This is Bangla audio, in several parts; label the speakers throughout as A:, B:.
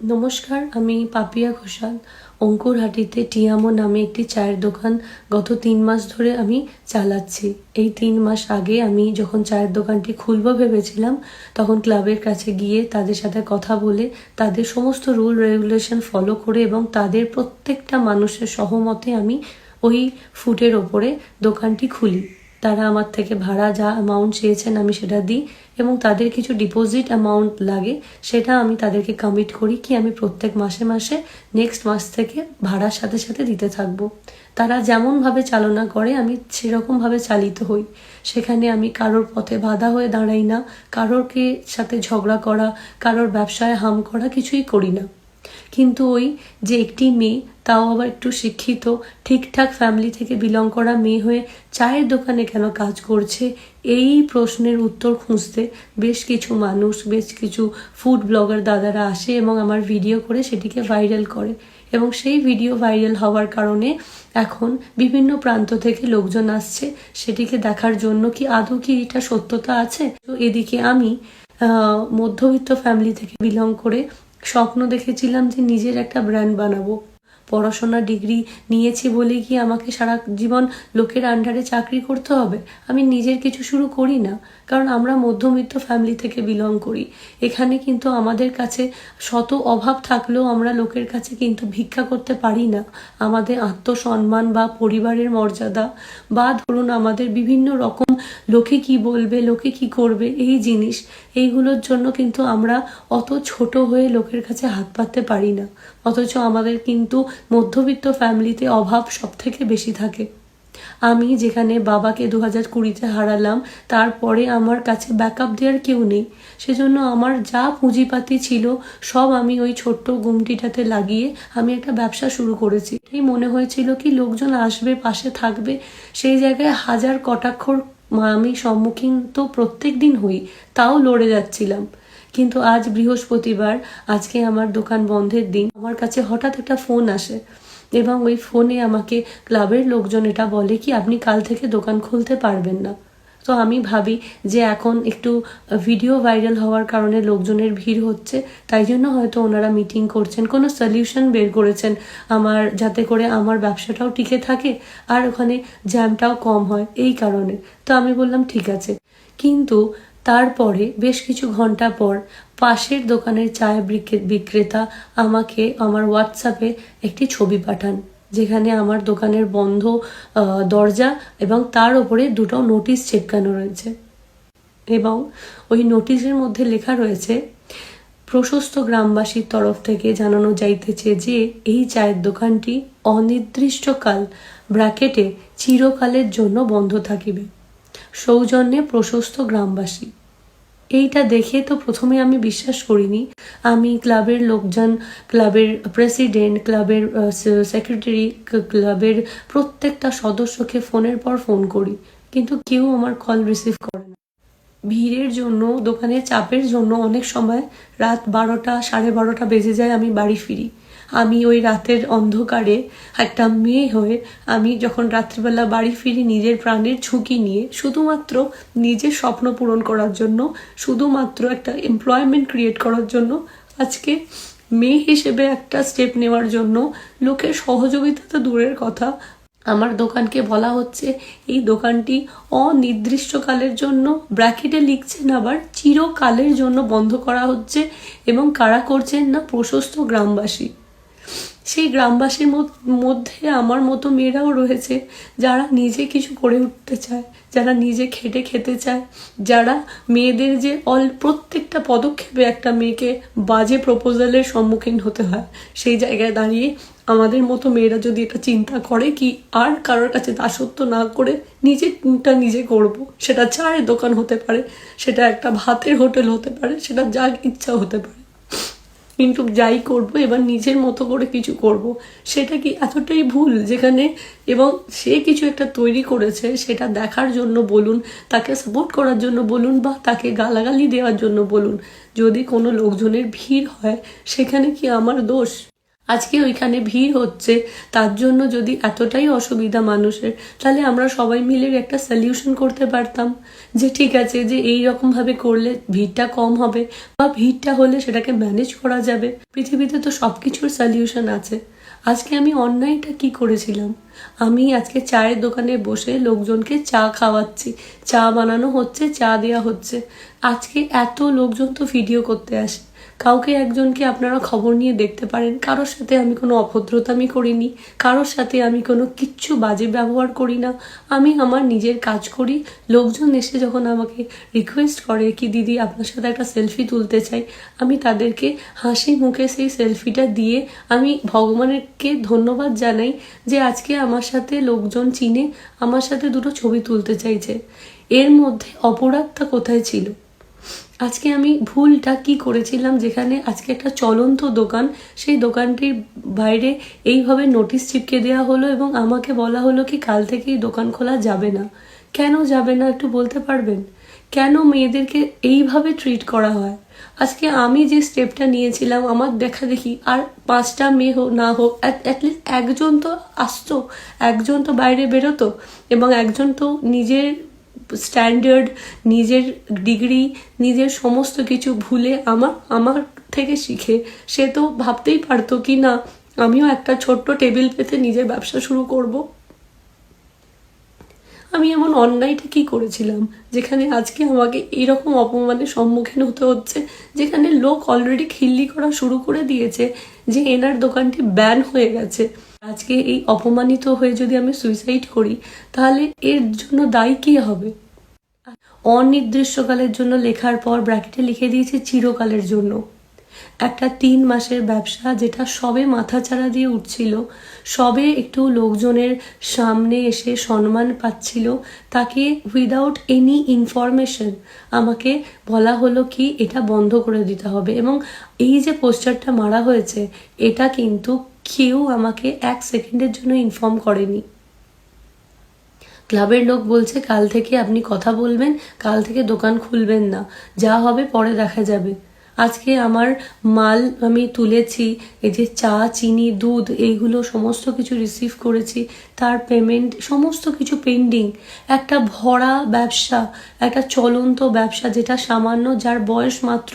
A: নমস্কার, আমি পাপিয়া ঘোষাল। অঙ্কুরহাটিতে টিয়ামো নামে একটি চায়ের দোকান গত তিন মাস ধরে আমি চালাচ্ছি। এই তিন মাস আগে আমি যখন চায়ের দোকানটি খুলবো ভেবেছিলাম, তখন ক্লাবের কাছে গিয়ে তাদের সাথে কথা বলে, তাদের সমস্ত রুল রেগুলেশন ফলো করে এবং তাদের প্রত্যেকটা মানুষের সহমতে আমি ওই ফুটের ওপরে দোকানটি খুলি। তারা আমার থেকে ভাড়া যা অ্যামাউন্ট চেয়েছেন আমি সেটা দিই এবং তাদের কিছু ডিপোজিট অ্যামাউন্ট লাগে, সেটা আমি তাদেরকে কমিট করি কি আমি প্রত্যেক মাসে মাসে নেক্সট মাস থেকে ভাড়ার সাথে সাথে দিতে থাকব। তারা যেমনভাবে চালনা করে, আমি সেরকমভাবে চালিত হই। সেখানে আমি কারোর পথে বাধা হয়ে দাঁড়াই না কারোরকে সাথে ঝগড়া করা, কারোর ব্যবসায় হাম করা কিছুই করি না। কিন্তু ওই যে একটি মেয়ে, তাও আবার একটু শিক্ষিত, ঠিকঠাক ফ্যামিলি থেকে বিলং করা মেয়ে হয়ে চায়ের দোকানে কেন কাজ করছে? এই প্রশ্নের উত্তর খুঁজতে বেশ কিছু মানুষ, বেশ কিছু ফুড ব্লগার দাদারা আসে এবং আমার ভিডিও করে সেটিকে ভাইরাল করে। এবং সেই ভিডিও ভাইরাল হওয়ার কারণে এখন বিভিন্ন প্রান্ত থেকে লোকজন আসছে সেটিকে দেখার জন্য। কি আদৌ কি এটা সত্যতা আছে? তো এদিকে আমি মধ্যবিত্ত ফ্যামিলি থেকে বিলং করে স্বপ্ন দেখেছিলাম যে নিজের একটা ব্র্যান্ড বানাবো। পড়াশোনা ডিগ্রি নিয়েছি বলে কি আমাকে সারা জীবন লোকের আন্ডারে চাকরি করতে হবে? আমি নিজের কিছু শুরু করি না, কারণ আমরা মধ্যবিত্ত ফ্যামিলি থেকে বিলং করি। এখানে কিন্তু আমাদের কাছে শত অভাব থাকলেও আমরা লোকের কাছে কিন্তু ভিক্ষা করতে পারি না। আমাদের আত্মসম্মান বা পরিবারের মর্যাদা বা ধরুন আমাদের বিভিন্ন রকম লোকে কি বলবে, লোকে কি করবে, এই জিনিস, এইগুলোর জন্য কিন্তু আমরা অত ছোট হয়ে লোকের কাছে হাত পাততে পারি না। অথচ আমাদের কিন্তু মধ্যবিত্ত ফ্যামিলিতে অভাব সব থেকে বেশি থাকে। আমি যেখানে বাবাকে দু হাজার কুড়িতে হারালাম, তারপরে আমার কাছে ব্যাকআপ দেওয়ার কেউ নেই। সেজন্য আমার যা পুঁজিপাতি ছিল, সব আমি ওই ছোট্ট গুমটিটাতে লাগিয়ে আমি একটা ব্যবসা শুরু করেছি। এই মনে হয়েছিল কি লোকজন আসবে, পাশে থাকবে, সেই জায়গায় হাজার কটাক্ষর আমি সম্মুখীন তো প্রত্যেক দিন হই, তাও লড়ে যাচ্ছিলাম। কিন্তু আজ বৃহস্পতিবার, আজকে আমার দোকান বন্ধের দিন, আমার কাছে হঠাৎ একটা ফোন আসে এবং ওই ফোনে আমাকে ক্লাবের লোকজন এটা বলে কি, আপনি কাল থেকে দোকান খুলতে পারবেন না। তো আমি ভাবি যে এখন একটু ভিডিও ভাইরাল হওয়ার কারণে লোকজনের ভিড় হচ্ছে, তাই জন্য হয়তো ওনারা মিটিং করছেন, কোনো সলিউশন বের করেছেন আমার, যাতে করে আমার ব্যবসাটাও টিকে থাকে আর ওখানে জ্যামটাও কম হয় এই কারণে। তো আমি বললাম, ঠিক আছে। কিন্তু তারপরে বেশ কিছু ঘণ্টা পর পাশের দোকানের চায় বিক্রে- বিক্রেতা আমাকে আমার হোয়াটসঅ্যাপে একটি ছবি পাঠান। যেখানে আমার দোকানের বন্ধ দরজা এবং তার উপরে দুটো নোটিশ চেপকানো রয়েছে। এবং ওই নোটিশের মধ্যে লেখা রয়েছে, প্রশস্ত গ্রামবাসীর তরফ থেকে জানানো যাইতেছে যে, এই চায়ের দোকানটি অনির্দিষ্টকাল ব্র্যাকেটে চিরকালের জন্য বন্ধ থাকিবে। সৌজন্যে প্রশস্ত গ্রামবাসী এইটা দেখে তো প্রথমে আমি বিশ্বাস করিনি। আমি ক্লাবের লোকজন, ক্লাবের প্রেসিডেন্ট ক্লাবের সেক্রেটারি ক্লাবের প্রত্যেকটা সদস্যকে ফোনের পর ফোন করি। কিন্তু কেউ আমার কল রিসিভ করে না। ভিড়ের জন্য, দোকানের চাপের জন্য অনেক সময় রাত বারোটা, সাড়ে বারোটা বেজে যায় আমি বাড়ি ফিরি। আমি ওই রাতের অন্ধকারে একটা মেয়ে হয়ে আমি যখন রাত্রিবেলা বাড়ি ফিরি নিজের প্রাণের ঝুঁকি নিয়ে, শুধুমাত্র নিজের স্বপ্ন পূরণ করার জন্য, শুধুমাত্র একটা এমপ্লয়মেন্ট ক্রিয়েট করার জন্য, আজকে মেয়ে হিসেবে একটা স্টেপ নেওয়ার জন্য লোকের সহযোগিতা তো দূরের কথা। আমার দোকানকে বলা হচ্ছে, এই দোকানটি অনির্দিষ্টকালের জন্য, ব্র্যাকেটে লিখছেন আবার, চিরকালের জন্য বন্ধ করা হচ্ছে এবং কারা করছেন না, প্রশস্ত গ্রামবাসী। সেই গ্রামবাসীর মধ্যে আমার মতো মেয়েরাও রয়েছে, যারা নিজে কিছু করে উঠতে চায়, যারা নিজে খেটে খেতে চায়, যারা মেয়েদের যে অল, প্রত্যেকটা পদক্ষেপে একটা মেয়েকে বাজে প্রপোজালের সম্মুখীন হতে হয়। সেই জায়গায় দাঁড়িয়ে আমাদের মতো মেয়েরা যদি এটা চিন্তা করে কি আর কারোর কাছে দাসত্ব না করে নিজেরটা নিজে করব, সেটা চায়ের দোকান হতে পারে, সেটা একটা ভাতের হোটেল হতে পারে, সেটা যা ইচ্ছা হতে পারে। কিন্তু যাই করব, এবার নিজের মতো করে কিছু করব, সেটা কি এতটাই ভুল? যেখানে এবং সে কিছু একটা তৈরি করেছে, সেটা দেখার জন্য বলুন, তাকে সাপোর্ট করার জন্য বলুন বা তাকে গালাগালি দেওয়ার জন্য বলুন। যদি কোনো লোকজনের ভিড় হয়, সেখানে কি আমার দোষ? আজকে ওইখানে ভিড় হচ্ছে, তার জন্য যদি এতটাই অসুবিধা মানুষের, তাহলে আমরা সবাই মিলে একটা সলিউশন করতে পারতাম। যে ঠিক আছে, যে এই রকম ভাবে করলে ভিড়টা কম হবে, বা ভিড়টা হলে সেটাকে ম্যানেজ করা যাবে। পৃথিবীতে তো সব কিছুর সলিউশন আছে। আজকে আমি অন্যায়টা কি করেছিলাম? আমি আজকে চায়ের দোকানে বসে লোকজনকে চা খাওয়াচ্ছি, চা বানানো হচ্ছে, চা দেওয়া হচ্ছে। আজকে এত লোকজন তো ভিডিও করতে আসে। কাউকে একজনকে আপনারা খবর নিয়ে দেখতে পারেন, কারোর সাথে আমি কোনো অভদ্রতামি করিনি, কারোর সাথে আমি কোনো কিচ্ছু বাজে ব্যবহার করি না। আমি আমার নিজের কাজ করি। লোকজন এসে যখন আমাকে রিকোয়েস্ট করে কি দিদি আপনার সাথে একটা সেলফি তুলতে চাই, আমি তাদেরকে হাসি মুখে সেই সেলফিটা দিয়ে আমি ভগবানেরকে ধন্যবাদ জানাই যে আজকে আমার সাথে লোকজন চিনে আমার সাথে দুটো ছবি তুলতে চাইছে। এর মধ্যে অপরাধটা কোথায় ছিল? আজকে আমি ভুলটা কি করেছিলাম যেখানে আজকে একটা চলন্ত দোকান, সেই দোকানটির বাইরে এইভাবে নোটিশ চিপকে দেওয়া হলো এবং আমাকে বলা হলো কি কাল থেকে এই দোকান খোলা যাবে না। কেন যাবে না একটু বলতে পারবেন? কেন মেয়েদেরকে এইভাবে ট্রিট করা হয়? আজকে আমি যে স্টেপটা নিয়েছিলাম, আমার দেখা দেখি আর পাঁচটা মেয়ে হোক, না হোক অ্যাটলিস্ট একজন তো আসতো, একজন তো বাইরে বেরোতো এবং একজন তো নিজের স্ট্যান্ডার্ড নিজের ডিগ্রি নিজের সমস্ত কিছু ভুলে আমার আমার থেকে শিখে। সে তো ভাবতেই পারতো কি না, আমিও একটা ছোট্ট টেবিল পেতে নিজের ব্যবসা শুরু করব। আমি এমন অন্যায়টা কি করেছিলাম, যেখানে আজকে আমাকে এইরকম অপমানের সম্মুখীন হতে হচ্ছে, যেখানে লোক অলরেডি খিল্লি করা শুরু করে দিয়েছে, যে এনার দোকানটি ব্যান হয়ে গেছে। আজকে এই অপমানিত হয়ে যদি আমি সুইসাইড করি, তাহলে এর জন্য দায়ী কে হবে? অনির্দিষ্টকালের জন্য লেখার পর ব্র্যাকেটে লিখে দিয়েছে চিরকালের জন্য। একটা তিন মাসের ব্যবসা যেটা সবে মাথাচাড়া দিয়ে উঠছিল, সবে একটু লোকজনের সামনে এসে সম্মান পাচ্ছিল, তাকে উইদাউট এনি ইনফরমেশন আমাকে বলা হলো কি এটা বন্ধ করে দিতে হবে। এবং এই যে পোস্টারটা মারা হয়েছে, এটা কিন্তু কেউ আমাকে এক সেকেন্ডের জন্য ইনফর্ম করেনি। ক্লাবের লোক বলছে, কাল থেকে আপনি কথা বলবেন, কাল থেকে দোকান খুলবেন না, যা হবে পরে দেখা যাবে। আজকে আমার মাল আমি তুলেছি, এই যে চা, চিনি, দুধ, এইগুলো সমস্ত কিছু রিসিভ করেছি, তার পেমেন্ট সমস্ত কিছু পেন্ডিং একটা ভরা ব্যবসা, একটা চলন্ত ব্যবসা, যেটা সামান্য, যার বয়স মাত্র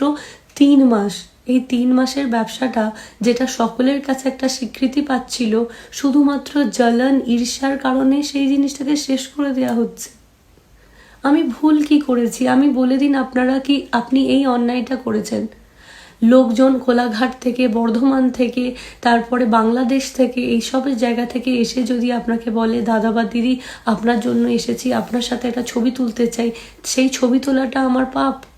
A: তিন মাস। এই তিন মাসের ব্যবসাটা যেটা সকলের কাছে একটা স্বীকৃতি পাচ্ছিল, শুধুমাত্র জ্বলন ঈর্ষার কারণে সেই জিনিসটাকে শেষ করে দেওয়া হচ্ছে। আমি ভুল কি করেছি? আমি বলে দিন আপনারা কি আপনি এই অন্যায়টা করেছেন? লোকজন কোলাঘাট থেকে, বর্ধমান থেকে, তারপরে বাংলাদেশ থেকে, এইসবের জায়গা থেকে এসে যদি আপনাকে বলে, দাদা বা দিদি, আপনার জন্য এসেছি, আপনার সাথে একটা ছবি তুলতে চাই, সেই ছবি তোলাটা আমার পাপ।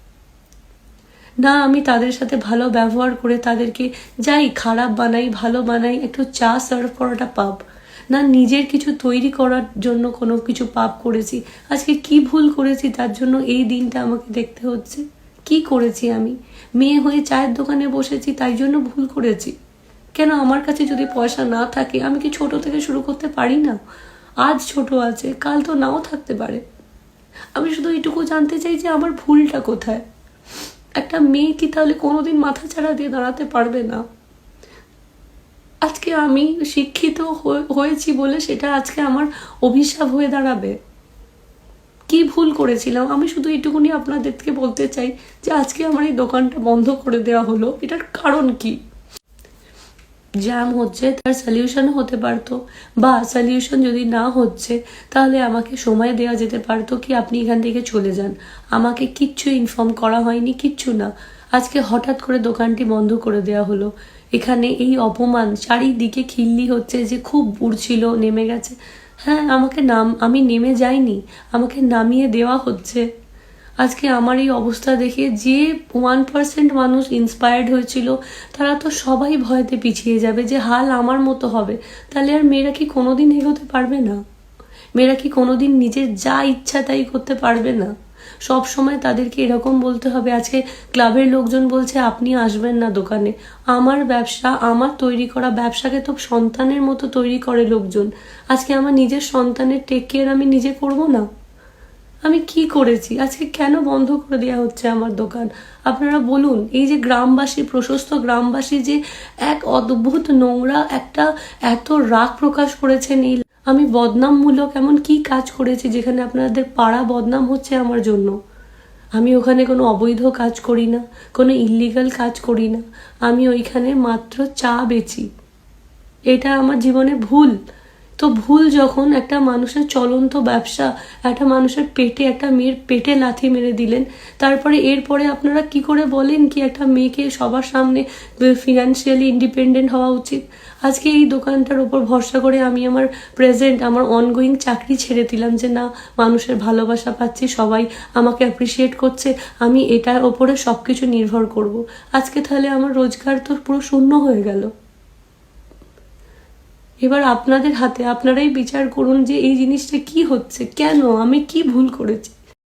A: না, আমি তাদের সাথে ভালো ব্যবহার করে তাদেরকে যাই খারাপ বানাই, ভালো বানাই, একটু চা সার্ভ করাটা পাপ। না, নিজের কিছু তৈরি করার জন্য কোনো কিছু পাপ করেছি। আজকে কি ভুল করেছি তার জন্য এই দিনটা আমাকে দেখতে হচ্ছে। কি করেছি আমি? মেয়ে হয়ে চায়ের দোকানে বসেছি, তাই জন্য ভুল করেছি। কেন আমার কাছে যদি পয়সা না থাকে, আমি কি ছোট থেকে শুরু করতে পারি না? আজ ছোট আছে, কাল তো নাও থাকতে পারে। আমি শুধু এইটুকু জানতে চাই যে আমার ভুলটা কোথায়? একটা মেয়ে কি তাহলে কোনোদিন মাথা ছাড়া দিয়ে দাঁড়াতে পারবে না? আজকে আমি শিক্ষিত হয়েছি বলে সেটা আজকে আমার অভিশাপ হয়ে দাঁড়াবে। কি ভুল করেছিলাম? আমি শুধু এটুকুনি আপনাদেরকে বলতে চাই যে আজকে আমার এই দোকানটা বন্ধ করে দেওয়া হলো। এটার কারণ কি? জ্যাম হচ্ছে, তার সলিউশন হতে পারতো। বা সলিউশন যদি না হচ্ছে, তাহলে আমাকে সময় দেওয়া যেতে পারতো কি আপনি এখান থেকে চলে যান। আমাকে কিচ্ছু ইনফর্ম করা হয়নি, কিচ্ছু না। আজকে হঠাৎ করে দোকানটি বন্ধ করে দেওয়া হলো। এখানে এই অপমান চারিদিকে খিল্লি হচ্ছে যে খুব উড়ছিল নেমে গেছে। হ্যাঁ আমাকে নাম, আমি নেমে যাইনি, আমাকে নামিয়ে দেওয়া হচ্ছে। আজকে আমার এই অবস্থা দেখে যে ওয়ান পার্সেন্ট মানুষ ইন্সপায়ার্ড হয়েছিল, তারা তো সবাই ভয়তে পিছিয়ে যাবে যে হাল আমার মতো হবে। তাহলে আর মেয়েরা কি কোনোদিন এগোতে পারবে না? মেয়েরা কি কোনোদিন নিজের যা ইচ্ছা তাই করতে পারবে না? সব সময় তাদেরকে এরকম বলতে হবে। আজকে ক্লাবের লোকজন বলছে, আপনি আসবেন না দোকানে। আমার ব্যবসা, আমার তৈরি করা ব্যবসাকে তো সন্তানের মতো তৈরি করে লোকজন। আজকে আমার নিজের সন্তানের টেক কেয়ার আমি নিজে করব না? আমি কি করেছি? আজকে কেন বন্ধ করে দেওয়া হচ্ছে আমার দোকান? আপনারা বলুন, এই যে গ্রামবাসী, প্রশস্ত গ্রামবাসী যে এক অদ্ভুত নোংরা একটা এত রাগ প্রকাশ করেছেন এই আমি বদনামমূলক এমন কি কাজ করেছি যেখানে আপনাদের পাড়া বদনাম হচ্ছে আমার জন্য? আমি ওখানে কোনো অবৈধ কাজ করি না, কোনো ইল্লিগাল কাজ করি না। আমি ওইখানে মাত্র চা বেচি। এটা আমার জীবনে ভুল। তো ভুল যখন একটা মানুষের চলন্ত ব্যবসা, একটা মানুষের পেটে, একটা মেয়ের পেটে লাথি মেরে দিলেন, তারপরে এরপরে আপনারা কি করে বলেন কি একটা মেয়েকে সবার সামনে ফিনান্সিয়ালি ইন্ডিপেন্ডেন্ট হওয়া উচিত? আজকে এই দোকানটার উপর ভরসা করে আমি আমার প্রেজেন্ট আমার অনগোয়িং চাকরি ছেড়ে দিলাম যে না, মানুষের ভালোবাসা পাচ্ছি, সবাই আমাকে অ্যাপ্রিসিয়েট করছে, আমি এটার ওপরে সব কিছু নির্ভর করব। আজকে তাহলে আমার রোজগার তো পুরো শূন্য হয়ে গেল। এবার আপনাদের হাতে আপনারাই বিচার করুন যে এই জিনিসটা কি হচ্ছে, কেন, আমি কি ভুল করেছি।